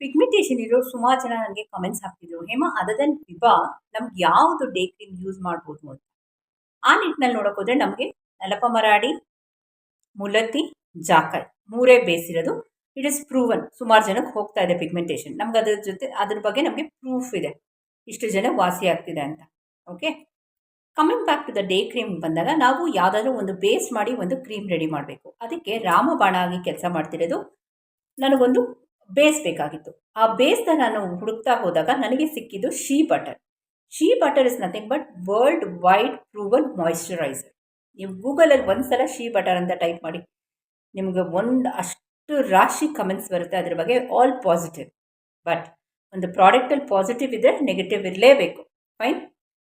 Pigmentation ಇರೋ ಸುಮಾರು ಜನ ನನಗೆ ಕಮೆಂಟ್ಸ್ ಹಾಕ್ತಿದ್ರು, ಹೇಮಾ ಅದರ್ ದನ್ ವಿಭಾ ನಮ್ಗೆ ಯಾವುದು ಡೇ ಕ್ರೀಮ್ ಯೂಸ್ ಮಾಡ್ಬೋದು ಅಂತ? ಆ ನಿಟ್ಟಿನಲ್ಲಿ ನೋಡೋಕೆ ನಮಗೆ ನಲಪ ಮರಾಡಿ ಮುಲತಿ ಜಾಕಲ್ ಮೂರೇ ಬೇಸಿರೋದು ಇಟ್ ಇಸ್ ಪ್ರೂವನ್ ಸುಮಾರು ಜನಕ್ಕೆ ಹೋಗ್ತಾ ಇದೆ ಪಿಗ್ಮೆಂಟೇಷನ್ ನಮ್ಗೆ ಅದ್ರ ಜೊತೆ, ಅದ್ರ ಬಗ್ಗೆ ನಮಗೆ ಪ್ರೂಫ್ ಇದೆ. ಇಷ್ಟು ಜನ ವಾಸಿ ಆಗ್ತಿದೆ ಅಂತ. Okay coming back to the day cream ಬಂದಾಗ ನಾವು ಯಾವುದಾದ್ರೂ ಒಂದು ಬೇಸ್ ಮಾಡಿ ಒಂದು ಕ್ರೀಮ್ ರೆಡಿ ಮಾಡಬೇಕು. ಅದಕ್ಕೆ ರಾಮಬಾಣ ಆಗಿ ಕೆಲಸ ಮಾಡ್ತಿರೋದು. ನನಗೊಂದು ಬೇಸ್ ಬೇಕಾಗಿತ್ತು. ಆ ಬೇಸ್ನ ನಾನು ಹುಡುಕ್ತಾ ಹೋದಾಗ ನನಗೆ ಸಿಕ್ಕಿದ್ದು shea butter. Shea butter is nothing but world wide proven moisturiser ನೀವು ಗೂಗಲಲ್ಲಿ ಒಂದು ಸಲ ಶೀ ಬಟರ್ ಅಂತ ಟೈಪ್ ಮಾಡಿ, ನಿಮಗೆ ಒಂದು ಅಷ್ಟು ರಾಶಿ ಕಮೆಂಟ್ಸ್ ಬರುತ್ತೆ ಅದ್ರ ಬಗ್ಗೆ ಆಲ್ ಪಾಸಿಟಿವ್ ಬಟ್ ಒಂದು ಪ್ರಾಡಕ್ಟಲ್ಲಿ ಪಾಸಿಟಿವ್ ಇದ್ದರೆ ನೆಗೆಟಿವ್ ಇರಲೇಬೇಕು. ಫೈನ್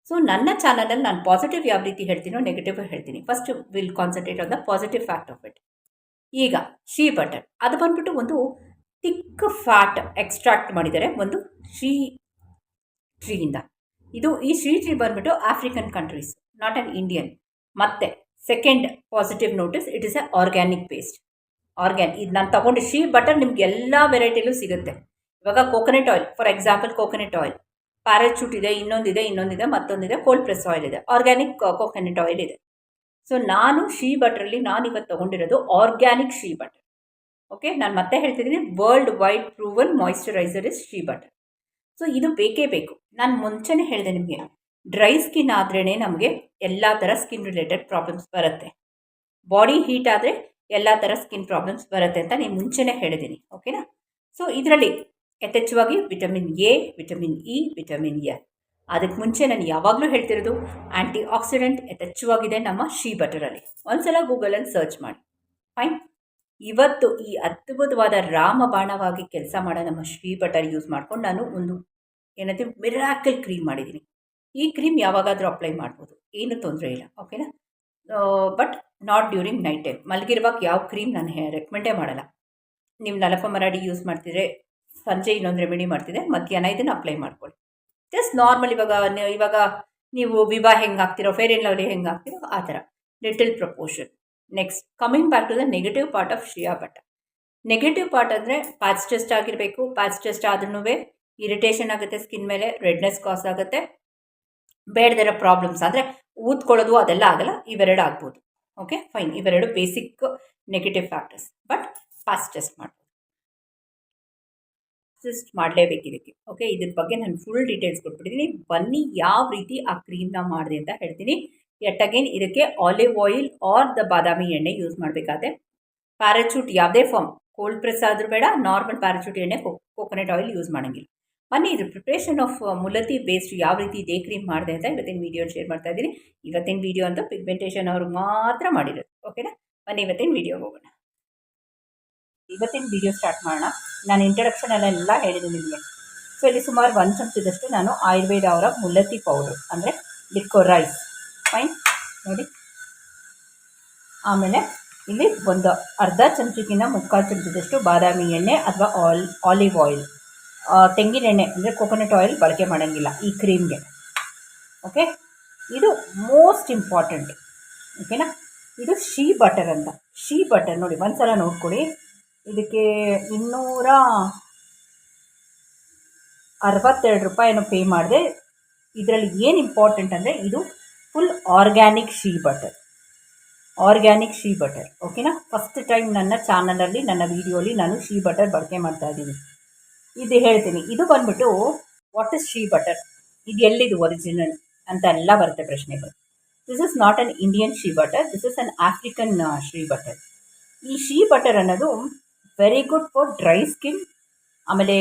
ಸೊ ನನ್ನ ಚಾನಲಲ್ಲಿ ನಾನು ಪಾಸಿಟಿವ್ ಯಾವ ರೀತಿ ಹೇಳ್ತೀನೋ ನೆಗೆಟಿವ್ ಹೇಳ್ತೀನಿ. First will concentrate on the positive fact of it ಈಗ, ಶೀ ಬಟರ್. ಅದು ಬಂದ್ಬಿಟ್ಟು ಒಂದು ತಿಕ್ ಫ್ಯಾಟ್ ಎಕ್ಸ್ಟ್ರಾಕ್ಟ್ ಮಾಡಿದ್ದಾರೆ ಒಂದು ಶ್ರೀ ಟ್ರೀಯಿಂದ ಇದು. ಈ ಶ್ರೀ ಟ್ರೀ ಬಂದ್ಬಿಟ್ಟು African countries not an Indian ಮತ್ತೆ second positive notice it is a organic paste organ ಇದು ನಾನು ತಗೊಂಡು ಶೀ ಬಟರ್ ನಿಮ್ಗೆ ಎಲ್ಲ ವೆರೈಟಿಲೂ ಸಿಗುತ್ತೆ. ಇವಾಗ coconut oil for example coconut oil Parachute ಇದೆ, ಇನ್ನೊಂದಿದೆ ಇನ್ನೊಂದಿದೆ, ಮತ್ತೊಂದಿದೆ ಕೋಲ್ಡ್ ಪ್ರೆಸ್ ಆಯಿಲ್ ಇದೆ. ಆರ್ಗ್ಯಾನಿಕ್ ಕೋಕೋನಟ್ ಆಯಿಲ್ ಇದೆ. ಸೊ ನಾನು ಶೀ ಬಟರಲ್ಲಿ ನಾನು ಇವತ್ತು ತಗೊಂಡಿರೋದು ಆರ್ಗ್ಯಾನಿಕ್ ಶೀ ಬಟರ್ ಓಕೆ ನಾನು ಮತ್ತೆ ಹೇಳ್ತಿದ್ದೀನಿ world wide proven moisturiser is shea butter so ಇದು ಬೇಕೇ ಬೇಕು. ನಾನು ಮುಂಚೆನೇ ಹೇಳಿದೆ ನಿಮಗೆ ಡ್ರೈ ಸ್ಕಿನ್ ಆದ್ರೇ ನಮಗೆ ಎಲ್ಲ ಥರ ಸ್ಕಿನ್ ರಿಲೇಟೆಡ್ ಪ್ರಾಬ್ಲಮ್ಸ್ ಬರುತ್ತೆ. ಬಾಡಿ ಹೀಟ್ ಆದರೆ ಎಲ್ಲ ಥರ ಸ್ಕಿನ್ ಪ್ರಾಬ್ಲಮ್ಸ್ ಬರುತ್ತೆ ಅಂತ ನೀವು ಮುಂಚೆನೇ ಹೇಳಿದ್ದೀನಿ ಓಕೆನಾ ಸೊ ಇದರಲ್ಲಿ ಯಥೇಚ್ಛವಾಗಿ vitamin A vitamin E vitamin A ಅದಕ್ಕೆ ಮುಂಚೆ ನಾನು ಯಾವಾಗಲೂ ಹೇಳ್ತಿರೋದು ಆ್ಯಂಟಿ ಆಕ್ಸಿಡೆಂಟ್ ಯಥೇಚ್ಛವಾಗಿದೆ ನಮ್ಮ ಶೀ ಬಟರಲ್ಲಿ ಒಂದ್ಸಲ ಗೂಗಲಲ್ಲಿ ಸರ್ಚ್ ಮಾಡಿ. ಫೈನ್ ಇವತ್ತು ಈ ಅದ್ಭುತವಾದ ರಾಮಬಾಣವಾಗಿ ಕೆಲಸ ಮಾಡೋ ನಮ್ಮ ಶ್ರೀ ಬಟರ್ ಯೂಸ್ ಮಾಡ್ಕೊಂಡು ನಾನು ಒಂದು ಏನಂತೀವಿ ಮಿರಾಕಲ್ ಕ್ರೀಮ್ ಮಾಡಿದ್ದೀನಿ. ಈ ಕ್ರೀಮ್ ಯಾವಾಗಾದರೂ ಅಪ್ಲೈ ಮಾಡ್ಬೋದು. ಏನು ತೊಂದರೆ ಇಲ್ಲ ಓಕೆನಾ but not during night time ಮಲಗಿರುವಾಗ ಯಾವ ಕ್ರೀಮ್ ನಾನು ರೆಕಮೆಂಡೇ ಮಾಡಲ್ಲ. ನೀವು ನಲಪ ಮರಾಡಿ ಯೂಸ್ ಮಾಡ್ತಿದ್ರೆ, ಸಂಜೆ ಇನ್ನೊಂದು ರೆಮಿಡಿ ಮಾಡ್ತಿದ್ರೆ ಮಧ್ಯಾಹ್ನ ಇದನ್ನು ಅಪ್ಲೈ ಮಾಡ್ಕೊಳ್ಳಿ. ಜಸ್ಟ್ ನಾರ್ಮಲ್ ಇವಾಗ ಇವಾಗ ನೀವು ವಿವಾಹ ಹೆಂಗೆ ಹಾಕ್ತಿರೋ ಫೇರ್ ಆ್ಯಂಡ್ ಲವ್ಲಿ ಹೆಂಗೆ ಹಾಕ್ತಿರೋ ಆ ಥರ. Little proportion next coming back to the negative part of shea Bhat negative part ಅಂದರೆ ಪ್ಯಾಚ್ ಟೆಸ್ಟ್ ಆಗಿರಬೇಕು ಪ್ಯಾಚ್ ಟೆಸ್ಟ್ ಆದ್ರೂ ಇರಿಟೇಷನ್ ಆಗುತ್ತೆ ಸ್ಕಿನ್ ಮೇಲೆ ರೆಡ್ನೆಸ್ ಕಾಸ್ ಆಗುತ್ತೆ, ಬೇಡದಿರೋ ಪ್ರಾಬ್ಲಮ್ಸ್ ಅಂದರೆ ಊದ್ಕೊಳ್ಳೋದು ಅದೆಲ್ಲ ಆಗಲ್ಲ, ಇವೆರಡು ಆಗ್ಬೋದು. ಓಕೆ ಫೈನ್ ಇವೆರಡು basic negative factors but patch test ಮಾಡ್ಬೋದು. ಟೆಸ್ಟ್ ಮಾಡಲೇಬೇಕು ಇದಕ್ಕೆ. ಓಕೆ ಇದ್ರ ಬಗ್ಗೆ ನಾನು ಫುಲ್ ಡೀಟೇಲ್ಸ್ ಕೊಟ್ಬಿಟ್ಟಿದ್ದೀನಿ ಬನ್ನಿ, ಯಾವ ರೀತಿ ಆ ಕ್ರೀಮ್ನ ಮಾಡಿದೆ ಅಂತ ಹೇಳ್ತೀನಿ. ಎಟ್ ಅಗೇನ್ ಇದಕ್ಕೆ ಆಲಿವ್ ಆಯಿಲ್ ಆರ್ ದ ಬಾದಾಮಿ ಎಣ್ಣೆ ಯೂಸ್ ಮಾಡಬೇಕಾದ್ರೆ ಪ್ಯಾರಾಚೂಟ್ ಯಾವುದೇ ಫಾರ್ಮ್ ಕೋಲ್ಡ್ ಪ್ರೆಸ್ ಆದರೂ ಬೇಡ ನಾರ್ಮಲ್ ಪ್ಯಾರಾಚೂಟ್ ಎಣ್ಣೆ ಕೋಕೋನಟ್ ಆಯಿಲ್ ಯೂಸ್ ಮಾಡೋಂಗಿಲ್ಲ. ಬನ್ನಿ ಇದು ಪ್ರಿಪ್ರೇಷನ್ ಆಫ್ ಮುಲತಿ ಬೇಸ್ಡ್ ಯಾವ ರೀತಿ ಡೇ ಕ್ರೀಮ್ ಮಾಡಿದೆ ಅಂತ ಇವತ್ತಿನ ವೀಡಿಯೋ ಶೇರ್ ಮಾಡ್ತಾ ಇದ್ದೀನಿ. ಇವತ್ತಿನ ವೀಡಿಯೋ ಅಂತ ಪಿಗ್ಮೆಂಟೇಷನ್ ಅವರು ಮಾತ್ರ ಮಾಡಿರೋದು. ಓಕೆನಾ ಬನ್ನಿ, ಇವತ್ತಿನ ವಿಡಿಯೋ ಹೋಗೋಣ. ಇವತ್ತಿನ ವೀಡಿಯೋ ಸ್ಟಾರ್ಟ್ ಮಾಡೋಣ. ನಾನು ಇಂಟ್ರಡಕ್ಷನ್ ಎಲ್ಲ ಹೇಳಿದ್ದೀನಿ ನಿಮಗೆ. ಸೊ ಇಲ್ಲಿ ಸುಮಾರು ಒಂದು ಚಮಚದಷ್ಟು ನಾನು ಆಯುರ್ವೇದ ಅವರ ಮುಲತಿ ಪೌಡ್ರು ಅಂದರೆ ಲಿಕ್ಕೋ ರೈಸ್ ಫೈನ್ ನೋಡಿ ಆಮೇಲೆ ಇಲ್ಲಿ ಒಂದು ಅರ್ಧ ಚಮಚಕ್ಕಿಂತ ಮುಕ್ಕಾಲು ಚಮಚದಷ್ಟು ಬಾದಾಮಿ ಎಣ್ಣೆ ಅಥವಾ ಆಲ್ ಆಲಿವ್ ಆಯಿಲ್ ತೆಂಗಿನ ಎಣ್ಣೆ, ಅಂದರೆ ಕೊಕೊನಟ್ ಆಯಿಲ್ ಬಳಕೆ ಮಾಡೋಂಗಿಲ್ಲ, ಈ ಕ್ರೀಮ್ಗೆ. ಓಕೆ ಇದು ಮೋಸ್ಟ್ ಇಂಪಾರ್ಟೆಂಟ್ ಓಕೆನಾ ಇದು ಶೀ ಬಟರ್ ಅಂತ. ಶೀ ಬಟರ್ ನೋಡಿ ಒಂದು ಸಲ ನೋಡ್ಕೊಳ್ಳಿ ಇದಕ್ಕೆ ಇನ್ನೂರ ಅರವತ್ತೆರಡು ರೂಪಾಯಿನೂ ಪೇ ಮಾಡಿದೆ. ಇದರಲ್ಲಿ ಏನು ಇಂಪಾರ್ಟೆಂಟ್ ಅಂದರೆ ಇದು full organic shea butter organic shea butter ಓಕೆನಾ ಫಸ್ಟ್ ಟೈಮ್ ನನ್ನ ಚಾನಲಲ್ಲಿ ನನ್ನ ವೀಡಿಯೋಲಿ ನಾನು ಶೀ ಬಟರ್ ಬಳಕೆ ಮಾಡ್ತಾ ಇದ್ದೀನಿ. ಇದು ಹೇಳ್ತೀನಿ. ಇದು ಬಂದ್ಬಿಟ್ಟು ವಾಟ್ ಇಸ್ ಶೀ ಬಟರ್ ಇದು ಎಲ್ಲಿದು ಒರಿಜಿನಲ್ ಅಂತ ಎಲ್ಲ ಬರುತ್ತೆ ಪ್ರಶ್ನೆಗಳು. This is not an Indian shea butter this is an African shea butter ಈ ಶೀ ಬಟರ್ ಅನ್ನೋದು very good for dry skin ಆಮೇಲೆ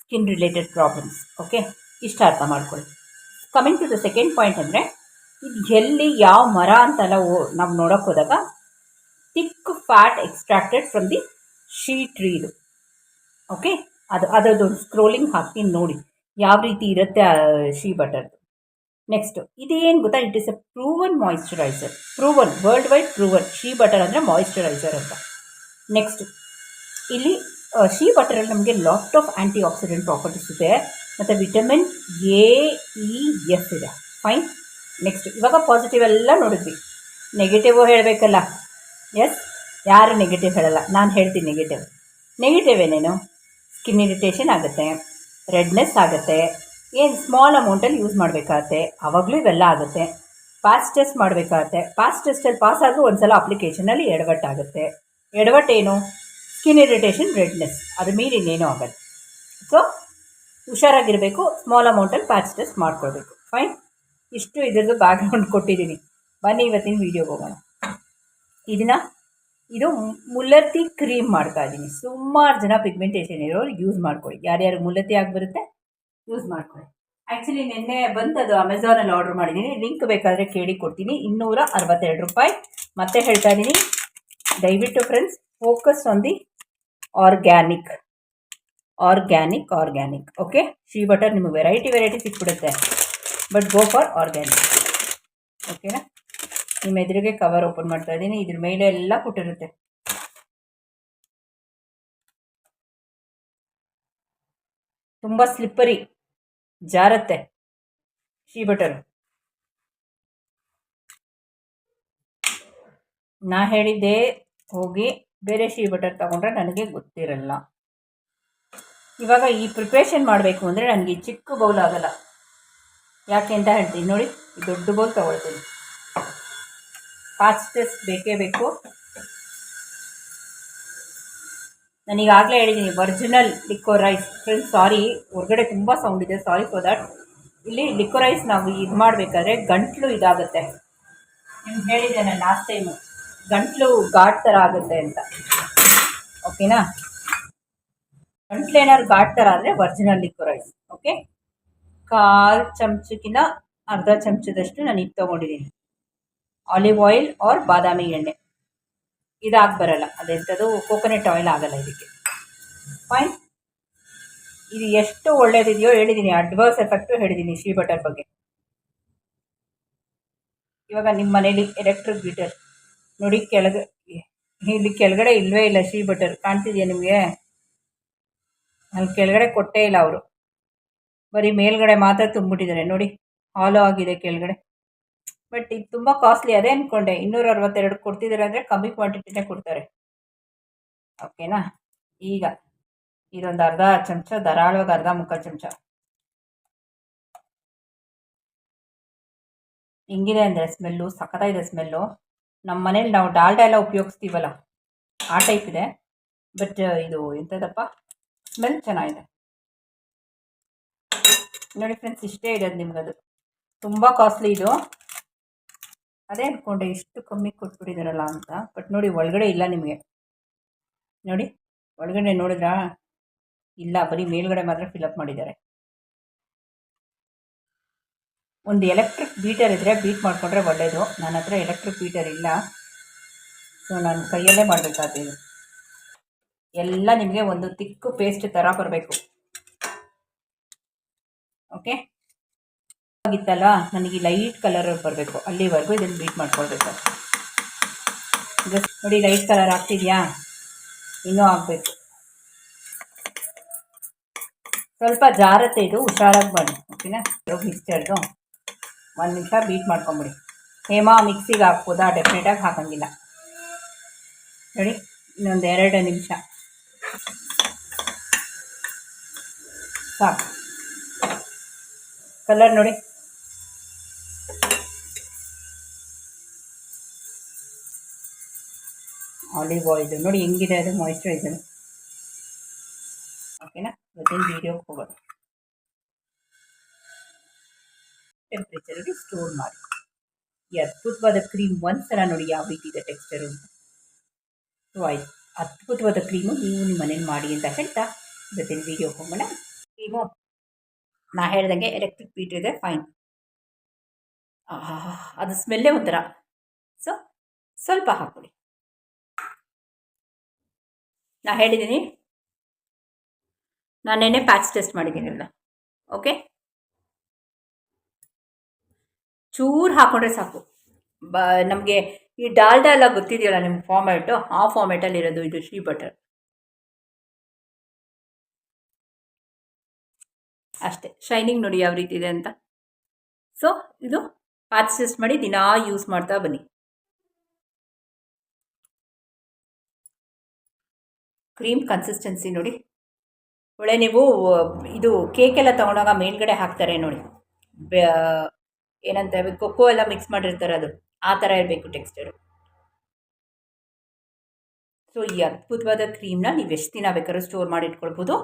ಸ್ಕಿನ್ ರಿಲೇಟೆಡ್ ಪ್ರಾಬ್ಲಮ್ಸ್ ಓಕೆ ಇಷ್ಟ ಅರ್ಥ ಮಾಡ್ಕೊಳ್ಳಿ. Coming to the second point ಅಂದರೆ, ಇದು ಎಲ್ಲಿ ಯಾವ ಮರ ಅಂತೆಲ್ಲ ನಾವು ನೋಡೋಕೆ ಹೋದಾಗ thick fat extracted from the shea tree ಇದು. ಓಕೆ ಅದು, ಅದರದ್ದು ಸ್ಕ್ರೋಲಿಂಗ್ ಹಾಕ್ತೀನಿ ನೋಡಿ, ಯಾವ ರೀತಿ ಇರುತ್ತೆ ಆ ಶೀ ಬಟರ್ದು. ನೆಕ್ಸ್ಟು ಇದೇನು ಗೊತ್ತಾ? It is a proven moisturiser proven world wide proven shea butter ಅಂದರೆ ಮಾಯಿಶ್ಚರೈಸರ್ ಅಂತ. ನೆಕ್ಸ್ಟ್ ಇಲ್ಲಿ ಶೀ ಬಟರಲ್ಲಿ ನಮಗೆ lot of antioxidant properties ಇದೆ. ಮತ್ತು ವಿಟಮಿನ್ ಎ ಇ ಎಫ್ ಇದೆ. ಫೈನ್ ನೆಕ್ಸ್ಟ್ ಇವಾಗ ಪಾಸಿಟಿವ್ ಎಲ್ಲ ನೋಡಿದ್ವಿ. ನೆಗೆಟಿವು ಹೇಳಬೇಕಲ್ಲ. ಎಸ್ ಯಾರು ನೆಗೆಟಿವ್ ಹೇಳಲ್ಲ? ನಾನು ಹೇಳ್ತೀನಿ ನೆಗೆಟಿವ್ ನೆಗೆಟಿವ್ ಏನೇನು? ಸ್ಕಿನ್ ಇರಿಟೇಷನ್ ಆಗುತ್ತೆ. ರೆಡ್ನೆಸ್ ಆಗುತ್ತೆ. ಏನು ಸ್ಮಾಲ್ ಅಮೌಂಟಲ್ಲಿ ಯೂಸ್ ಮಾಡಬೇಕಾಗತ್ತೆ? ಆವಾಗಲೂ ಇವೆಲ್ಲ ಆಗುತ್ತೆ. ಪಾಸ್ ಟೆಸ್ಟ್ ಮಾಡಬೇಕಾಗತ್ತೆ. ಪಾಸ್ ಟೆಸ್ಟಲ್ಲಿ ಪಾಸ್ ಆದರೂ ಒಂದು ಸಲ ಅಪ್ಲಿಕೇಶನಲ್ಲಿ ಎಡವಟ್ಟಾಗುತ್ತೆ. ಎಡವಟ್ಟೇನು ಸ್ಕಿನ್ ಇರಿಟೇಷನ್ ರೆಡ್ನೆಸ್ ಅದು ಮೀರಿ ಇನ್ನೇನೂ ಆಗಲ್ಲ. ಸೊ ಹುಷಾರಾಗಿರಬೇಕು ಸ್ಮಾಲ್ ಅಮೌಂಟಲ್ಲಿ ಪ್ಯಾಚ್ ಟೆಸ್ಟ್ ಮಾಡ್ಕೊಳ್ಬೇಕು. ಫೈನ್ ಇಷ್ಟು ಇದರದ್ದು ಬ್ಯಾಕ್ಗ್ರೌಂಡ್ ಕೊಟ್ಟಿದ್ದೀನಿ. ಬನ್ನಿ ಇವತ್ತಿನ ವೀಡಿಯೋಗೆ ಹೋಗೋಣ. ಇದನ್ನು, ಇದು ಮುಲ್ಲತ್ತಿ ಕ್ರೀಮ್ ಮಾಡ್ತಾ ಇದ್ದೀನಿ. ಸುಮಾರು ಜನ ಪಿಗ್ಮೆಂಟೇಷನ್ ಇರೋರು ಯೂಸ್ ಮಾಡ್ಕೊಳ್ಳಿ. ಯಾರ್ಯಾರು ಮುಲ್ಲತ್ತಿ ಆಗಿಬರುತ್ತೆ ಯೂಸ್ ಮಾಡ್ಕೊಳ್ಳಿ. ಆ್ಯಕ್ಚುಲಿ ನಿನ್ನೆ ಬಂದದು ಅಮೆಝಾನಲ್ಲಿ ಆರ್ಡರ್ ಮಾಡಿದ್ದೀನಿ. ಲಿಂಕ್ ಬೇಕಾದರೆ ಕೇಳಿ ಕೊಡ್ತೀನಿ. ಇನ್ನೂರ ಅರವತ್ತೆರಡು ರೂಪಾಯಿ. ಮತ್ತೆ ಹೇಳ್ತಾ ಇದ್ದೀನಿ. ದಯವಿಟ್ಟು friends focus on the organic organic organic okay shea butter ನಿಮಗೆ ವೆರೈಟಿ ವೆರೈಟಿ ಸಿಕ್ಬಿಡುತ್ತೆ. ಬಟ್ ಗೋ ಫಾರ್ ಆರ್ಗ್ಯಾನಿಕ್ ಓಕೆನಾ ನಿಮ್ಮ ಎದುರಿಗೆ ಕವರ್ ಓಪನ್ ಮಾಡ್ತಾ ಇದ್ದೀನಿ. ಇದ್ರ ಮೇಲೆ ಎಲ್ಲ ಕೊಟ್ಟಿರುತ್ತೆ. ತುಂಬ ಸ್ಲಿಪ್ಪರಿ ಜಾರತ್ತೆ ಶೀ ಬಟರ್ ನಾ ಹೇಳಿದ್ದೆ ಹೋಗಿ ಬೇರೆ ಶೀ ಬಟರ್ ತಗೊಂಡ್ರೆ ನನಗೆ ಗೊತ್ತಿರಲ್ಲ. ಇವಾಗ ಈ ಪ್ರಿಪ್ರೇಷನ್ ಮಾಡಬೇಕು ಅಂದರೆ ನನಗೆ ಚಿಕ್ಕ ಬೌಲ್ ಆಗಲ್ಲ. ಯಾಕೆ ಅಂತ ಹೇಳ್ತೀನಿ ನೋಡಿ ದೊಡ್ಡ ಬೌಲ್ ತೊಗೊಳ್ತೀನಿ. ಫಾಸ್ಟೆಸ್ಟ್ ಬೇಕೇ ಬೇಕು. ನಾನೀಗಾಗಲೇ ಹೇಳಿದ್ದೀನಿ original liquorice friends sorry ಹೊರಗಡೆ ತುಂಬ ಸೌಂಡ್ ಇದೆ ಸಾರಿ ಫಾರ್ ದಟ್ ಇಲ್ಲಿ ಲಿಕ್ಕೋ ರೈಸ್ ನಾವು ಇದು ಮಾಡಬೇಕಾದ್ರೆ ಗಂಟ್ಲು ಇದಾಗುತ್ತೆ. ನಿಮ್ಗೆ ಹೇಳಿದ್ದೇನೆ ನಾನು ಲಾಸ್ಟ್ ಟೈಮು ಗಂಟ್ಲು ಘಾಟ್ ಥರ ಆಗುತ್ತೆ ಅಂತ. ಓಕೆನಾ ಗಂಟ್ಲು ಏನಾದ್ರು ಘಾಟ್ ಥರ ಆದರೆ ಒರ್ಜಿನಲ್ ಲಿಕ್ಕೋ ಓಕೆ ಕಾಲು ಚಮಚಕ್ಕಿಂತ ಅರ್ಧ ಚಮಚದಷ್ಟು ನಾನು ಇದು ತೊಗೊಂಡಿದ್ದೀನಿ. ಆಲಿವ್ ಆಯಿಲ್ ಆರ್ ಬಾದಾಮಿ ಎಣ್ಣೆ. ಇದಾಗಿ ಬರಲ್ಲ, ಅದೆಂಥದ್ದು ಕೋಕೋನಟ್ ಆಯಿಲ್ ಆಗಲ್ಲ ಇದಕ್ಕೆ. ಫೈನ್ ಇದು ಎಷ್ಟು ಒಳ್ಳೇದಿದೆಯೋ ಹೇಳಿದ್ದೀನಿ ಅಡ್ವರ್ಸ್ ಎಫೆಕ್ಟು ಹೇಳಿದ್ದೀನಿ ಶೀ ಬಟರ್ ಬಗ್ಗೆ. ಇವಾಗ ನಿಮ್ಮ ಮನೇಲಿ ಎಲೆಕ್ಟ್ರಿಕ್ ಬೀಟರ್ ನೋಡಿ ಕೆಳಗೆ, ಇಲ್ಲಿ ಕೆಳಗಡೆ ಇಲ್ಲವೇ ಇಲ್ಲ ಶೀ ಬಟರ್ ಕಾಣ್ತಿದೆಯಾ ನಿಮಗೆ? ಅಲ್ಲಿ ಕೆಳಗಡೆ ಕೊಟ್ಟೇ ಇಲ್ಲ ಅವರು. ಬರೀ ಮೇಲ್ಗಡೆ ಮಾತ್ರ ತುಂಬಿಟ್ಟಿದ್ದಾರೆ. ನೋಡಿ, ಹಾಲೋ ಆಗಿದೆ ಕೆಳಗಡೆ. ಬಟ್ ಇದು ತುಂಬ ಕಾಸ್ಟ್ಲಿ ಅದೇ ಅಂದ್ಕೊಂಡೆ ಇನ್ನೂರ ಅರವತ್ತೆರಡು ಕೊಡ್ತಿದ್ದಾರೆ ಅಂದರೆ ಕಮ್ಮಿ ಕ್ವಾಂಟಿಟಿನೇ ಕೊಡ್ತಾರೆ. ಓಕೆನಾ? ಈಗ, ಇದೊಂದು ಅರ್ಧ ಚಮಚ, ಧಾರಾಳವಾಗಿ ಅರ್ಧ ಮುಖ ಚಮಚ. ಹೆಂಗಿದೆ ಅಂದರೆ ಸ್ಮೆಲ್ಲು ಸಖತ್ತಾಗಿದೆ ಸ್ಮೆಲ್ಲು ನಮ್ಮ ಮನೇಲಿ ನಾವು ಡಾಲ್ಡಾ ಎಲ್ಲ ಉಪಯೋಗಿಸ್ತೀವಲ್ಲ, ಆ ಟೈಪ್ ಇದೆ. ಬಟ್ ಇದು ಎಂಥದಪ್ಪ ಸ್ಮೆಲ್ ಚೆನ್ನಾಗಿದೆ. ನೋಡಿ ಫ್ರೆಂಡ್ಸ್ ಇಷ್ಟೇ ಇರೋದು ನಿಮ್ಗದು. ತುಂಬ ಕಾಸ್ಟ್ಲಿ ಇದು. ಅದೇ ಅಂದ್ಕೊಂಡೆ ಇಷ್ಟು ಕಮ್ಮಿ ಕೊಟ್ಬಿಟ್ಟಿದಾರಲ್ಲ ಅಂತ ಬಟ್ ನೋಡಿ ಒಳಗಡೆ ಇಲ್ಲ ನಿಮಗೆ. ನೋಡಿ, ಒಳಗಡೆ ನೋಡಿದ್ರಾ? ಇಲ್ಲ, ಬರೀ ಮೇಲ್ಗಡೆ ಮಾತ್ರ ಫಿಲಪ್ ಮಾಡಿದ್ದಾರೆ. ಒಂದು ಎಲೆಕ್ಟ್ರಿಕ್ ಬೀಟರ್ ಇದ್ದರೆ ಬೀಟ್ ಮಾಡಿಕೊಂಡ್ರೆ ಒಳ್ಳೆಯದು ನನ್ನ ಹತ್ರ ಎಲೆಕ್ಟ್ರಿಕ್ ಬೀಟರ್ ಇಲ್ಲ. ಸೊ ನಾನು ಕೈಯಲ್ಲೇ ಮಾಡಬೇಕಾಗ್ತಿದೆ ಎಲ್ಲ ನಿಮಗೆ ಒಂದು ತಿಕ್ಕು ಪೇಸ್ಟ್ ಥರ ಬರಬೇಕು. ಓಕೆ ಆಗಿತ್ತಲ್ಲ ನನಗೆ ಲೈಟ್ ಕಲರ್ ಬರಬೇಕು. ಅಲ್ಲಿವರೆಗೂ ಇದನ್ನು ಬೀಟ್ ಮಾಡ್ಕೊಳ್ಬೇಕು ನೋಡಿ ಲೈಟ್ ಕಲರ್ ಆಗ್ತಿದೆಯಾ? ಇನ್ನೂ ಆಗಬೇಕು. ಸ್ವಲ್ಪ ಜಾರತೆ ಇದು, ಹುಷಾರಾಗಿ ಮಾಡಿ. ಓಕೆನಾ ಮಿಕ್ಸ್ಚರ್ದು ಒಂದು ನಿಮಿಷ ಬೀಟ್ ಮಾಡ್ಕೊಂಬಿಡಿ. ಹೇಮಾ ಮಿಕ್ಸಿಗೆ ಹಾಕ್ಬೋದಾ? ಡೆಫಿನೆಟಾಗಿ ಹಾಕಂಗಿಲ್ಲ. ನೋಡಿ, ಇನ್ನೊಂದು ಎರಡು ನಿಮಿಷ. ಸಾಕು ಕಲರ್ ನೋಡಿ ಆಲಿವ್ ಆಯಿಲ್ ನೋಡಿ ಹೆಂಗಿದೆ ಅದು ಮಾಯಿಶ್ಚರೈಸರ್ ಓಕೆನಾ ಇವತ್ತಿನ ವೀಡಿಯೋಗೆ ಹೋಗೋದು ಟೆಂಪ್ರೇಚರಲ್ಲಿ ಸ್ಟೋರ್ ಮಾಡಿ ಈ ಅದ್ಭುತವಾದ ಕ್ರೀಮ್ ಒಂದ್ಸಲ ನೋಡಿ ಯಾವ ರೀತಿ ಇದೆ ಟೆಕ್ಸ್ಚರು ಅಂತ ಸೊ ಆಯ್ತು ಅದ್ಭುತವಾದ ಕ್ರೀಮು ನೀವು ನಿಮ್ಮ ಮನೇಲಿ ಮಾಡಿ ಅಂತ ಹೇಳ್ತಾ ಇವತ್ತಿನ ವೀಡಿಯೋ ಹೋಗೋಣ. ಕ್ರೀಮು, ನಾ ಹೇಳ್ದಂಗೆ ಎಲೆಕ್ಟ್ರಿಕ್ ಬೀಟ್ ಇದೆ ಫೈನ್ ಅದು ಸ್ಮೆಲ್ಲೇ ಒಂಥರ. ಸೊ ಸ್ವಲ್ಪ ಹಾಕೊಳ್ಳಿ ನಾ ಹೇಳಿದ್ದೀನಿ ನಾನು ನೆನ್ನೆ ಪ್ಯಾಚ್ ಟೆಸ್ಟ್ ಮಾಡಿದ್ದೀನಿಲ್ಲ ಓಕೆ ಚೂರು ಹಾಕೊಂಡ್ರೆ ಸಾಕು. ಬ, ನಮಗೆ ಈ ಡಾಲ್ಡಾ ಎಲ್ಲ ಗೊತ್ತಿದೆಯಲ್ಲ ನಿಮ್ಮ ಫಾರ್ಮ್ಯಾಟು ಆ ಫಾರ್ಮ್ಯಾಟಲ್ಲಿ ಇರೋದು ಇದು ಶ್ರೀ ಬಟರ್ ಅಷ್ಟೇ ಶೈನಿಂಗ್ ನೋಡಿ ಯಾವ ರೀತಿ ಇದೆ ಅಂತ. ಸೊ ಇದು ಪಾರ್ಚೇಸ್ ಮಾಡಿ ದಿನಾ ಯೂಸ್ ಮಾಡ್ತಾ ಬನ್ನಿ. ಕ್ರೀಮ್ ಕನ್ಸಿಸ್ಟೆನ್ಸಿ ನೋಡಿ. ಒಳ್ಳೆ ನೀವು, ಇದು ಕೇಕೆಲ್ಲ ತೊಗೊಂಡಾಗ ಮೇಲ್ಗಡೆ ಹಾಕ್ತಾರೆ ನೋಡಿ. ಏನಂತ ಕೊಕ್ಕೋ ಎಲ್ಲ ಮಿಕ್ಸ್ ಮಾಡಿರ್ತಾರೆ ಅದು. ಆ ಥರ ಇರಬೇಕು ಟೆಕ್ಸ್ಚರು ಸೊ ಈ ಅದ್ಭುತವಾದ ಕ್ರೀಮ್ನ ನೀವು ಎಷ್ಟು ದಿನ ಬೇಕಾದ್ರೂ ಸ್ಟೋರ್ ಮಾಡಿ ಇಟ್ಕೊಳ್ಬೋದು.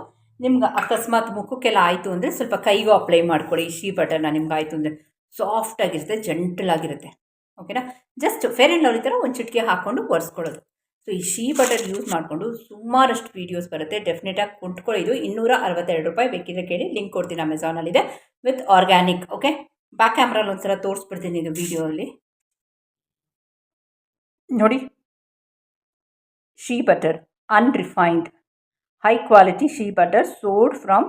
ನಿಮ್ಗೆ ಅಕಸ್ಮಾತ್ ಮುಖಕ್ಕೆಲ್ಲ ಆಯಿತು ಅಂದರೆ ಸ್ವಲ್ಪ ಕೈಗೂ ಅಪ್ಲೈ ಮಾಡ್ಕೊಳ್ಳಿ ಈ ಶೀ ಬಟರ್ನ ನಿಮ್ಗೆ ಆಯಿತು ಅಂದರೆ. ಸಾಫ್ಟಾಗಿರುತ್ತೆ ಜಂಟಲಾಗಿರುತ್ತೆ ಓಕೆನಾ ಜಸ್ಟ್ ಫೇರ್ ಆ್ಯಂಡ್ ಲವ್ಲಿ ಥರ ಒಂದು ಚಿಟಿಕೆ ಹಾಕ್ಕೊಂಡು ಒರೆಸ್ಕೊಳ್ಳೋದು. ಸೊ ಈ ಶೀ ಬಟರ್ ಯೂಸ್ ಮಾಡಿಕೊಂಡು ಸುಮಾರಷ್ಟು ವೀಡಿಯೋಸ್ ಬರುತ್ತೆ. ಡೆಫಿನೆಟಾಗಿ ಕೊಂಡ್ಕೊಳ್ಳಿದು ಇನ್ನೂರ ಅರವತ್ತೆರಡು ರೂಪಾಯಿ ಬೇಕಿದ್ರೆ ಕೇಳಿ ಲಿಂಕ್ ಕೊಡ್ತೀನಿ ಅಮೆಝಾನಲ್ಲಿದೆ ವಿತ್ ಆರ್ಗ್ಯಾನಿಕ್ ಓಕೆ ಬ್ಯಾಕ್ ಕ್ಯಾಮ್ರಲ್ಲಿ ಒಂದ್ಸಲ ತೋರಿಸ್ಬಿಡ್ತೀನಿ ಇದು ವಿಡಿಯೋಲ್ಲಿ ನೋಡಿ. Shea butter unrefined high quality shea butter sourced from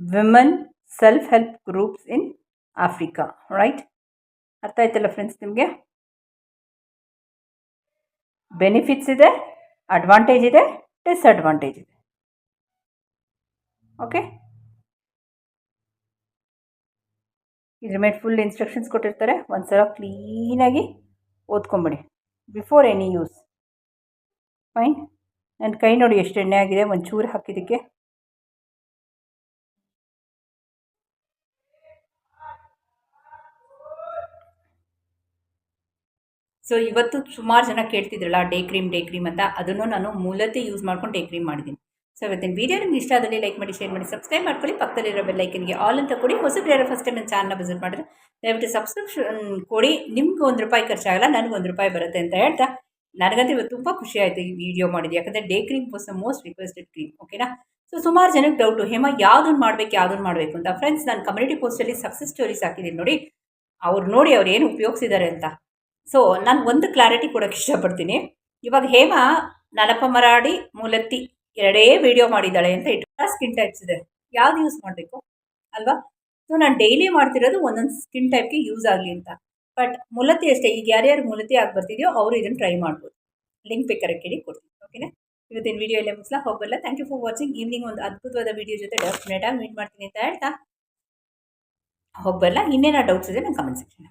women self help groups in Africa right ಅರ್ಥ ಆಯ್ತಲ್ಲ ಫ್ರೆಂಡ್ಸ್ ನಿಮಗೆ? ಬೆನಿಫಿಟ್ಸ್ ಇದೆ ಅಡ್ವಾಂಟೇಜ್ ಇದೆ ಡಿಸ್ಅಡ್ವಾಂಟೇಜ್ ಇದೆ. ಓಕೆ ಇದ್ರ ಮೇಲೆ ಫುಲ್ ಇನ್ಸ್ಟ್ರಕ್ಷನ್ಸ್ ಕೊಟ್ಟಿರ್ತಾರೆ ಒಂದು ಸಲ ಕ್ಲೀನಾಗಿ ಓದ್ಕೊಂಬಿಡಿ. ಬಿಫೋರ್ ಎನಿ ಯೂಸ್ ಫೈನ್ ನನ್ನ ಕೈ ನೋಡಿ ಎಷ್ಟು ಎಣ್ಣೆ ಆಗಿದೆ, ಒಂಚೂರು ಹಾಕಿದ್ದಕ್ಕೆ. ಸೊ ಇವತ್ತು ಸುಮಾರು ಜನ ಕೇಳ್ತಿದ್ರಲ್ಲ, ಡೇ ಕ್ರೀಮ್ ಡೇ ಕ್ರೀಮ್ ಅಂತ. ಅದನ್ನು ನಾನು ಮೂಲತೆ ಯೂಸ್ ಮಾಡ್ಕೊಂಡು ಡೇ ಕ್ರೀಮ್ ಮಾಡಿದ್ದೀನಿ. ಸೊ ಇವತ್ತಿನ ವೀಡಿಯೋ ನಿಮ್ಗೆ ಇಷ್ಟ ಆದಲ್ಲಿ ಲೈಕ್ ಮಾಡಿ ಶೇರ್ ಮಾಡಿ ಸಬ್ಸ್ಕ್ರೈಬ್ ಮಾಡ್ಕೊಳ್ಳಿ. ಪಕ್ಕದಲ್ಲಿರೋ ಬೆಲ್ಲೈಕನ್ಗೆ ಆಲ್ ಅಂತ ಕೊಡಿ ಹೊಸ ಫಸ್ಟ್ ಟೈಮ್ ನನ್ನ ಚಾನಲ್ನ ವಿಸಿಟ್ ಮಾಡಿದ್ರೆ ದಯವಿಟ್ಟು ಸಬ್ಸ್ಕ್ರಿಪ್ಷನ್ ಕೊಡಿ. ನಿಮ್ಗೆ ಒಂದು ರೂಪಾಯಿ ಖರ್ಚಾಗಲ್ಲ, ನನಗೆ ಒಂದು ರೂಪಾಯಿ ಬರುತ್ತೆ ಅಂತ ಹೇಳ್ತಾ ನನಗಂತೂ ಇವತ್ತು ತುಂಬ ಖುಷಿ ಆಯಿತು ಈ ವಿಡಿಯೋ ಮಾಡಿದ್ದು. ಯಾಕಂದರೆ day cream was a most requested cream ಓಕೆನಾ ಸೊ ಸುಮಾರು ಜನಕ್ಕೆ ಡೌಟು ಹೇಮ ಯಾವುದನ್ನು ಮಾಡಬೇಕು ಯಾವುದನ್ನು ಮಾಡಬೇಕು? ಅಂತ ಫ್ರೆಂಡ್ಸ್ ನಾನು ಕಮ್ಯುನಿಟಿ ಪೋಸ್ಟಲ್ಲಿ ಸಕ್ಸಸ್ ಸ್ಟೋರೀಸ್ ಹಾಕಿದ್ದೀನಿ ನೋಡಿ. ಅವ್ರು ನೋಡಿ ಅವ್ರು ಏನು ಉಪಯೋಗಿಸಿದ್ದಾರೆ ಅಂತ. ಸೊ ನಾನು ಒಂದು ಕ್ಲಾರಿಟಿ ಕೊಡೋಕ್ಕೆ ಇಷ್ಟಪಡ್ತೀನಿ. ಇವಾಗ ಹೇಮ ನಲಪ ಮರಾಡಿ ಮೂಲತ್ತಿ ಎರಡೇ ವಿಡಿಯೋ ಮಾಡಿದ್ದಾಳೆ ಅಂತ ಇಟ್ಟು ಸ್ಕಿನ್ ಟೈಪ್ಸ್ ಇದೆ. ಯಾವ್ದು ಯೂಸ್ ಮಾಡಬೇಕು? ಅಲ್ವಾ? ಸೊ ನಾನು ಡೈಲಿ ಮಾಡ್ತಿರೋದು ಒಂದೊಂದು ಸ್ಕಿನ್ ಟೈಪ್ಗೆ ಯೂಸ್ ಆಗಲಿ ಅಂತ. ಬಟ್ ಮೂಲತಿ ಅಷ್ಟೇ, ಈಗ ಯಾರ್ಯಾರು ಮೂಲತಿ ಆಗಿ ಬರ್ತಿದೆಯೋ ಅವರು ಇದನ್ನು ಟ್ರೈ ಮಾಡ್ಬೋದು. ಲಿಂಕ್ ಬೇಕಾರೆ ಕೇಳಿ ಕೊಡ್ತೀನಿ ಓಕೆನಾ ಇವತ್ತಿನ ವಿಡಿಯೋ ಎಲ್ಲ ಮುಗಿಸ್ಲಾ? ಹೋಗಲ್ಲ thank you for watching evening ಒಂದು ಅದ್ಭುತವಾದ ವಿಡಿಯೋ ಜೊತೆ ಡೆಫಿನೆಟಾಗಿ ಮೀಟ್ ಮಾಡ್ತೀನಿ ಅಂತ ಹೇಳ್ತಾ. ಹೋಗಬಲ್ಲ ಇನ್ನೇನೋ ಡೌಟ್ಸ್ ಇದೆ ನಾನು ಕಮೆಂಟ್ ಸೆಕ್ಷನ್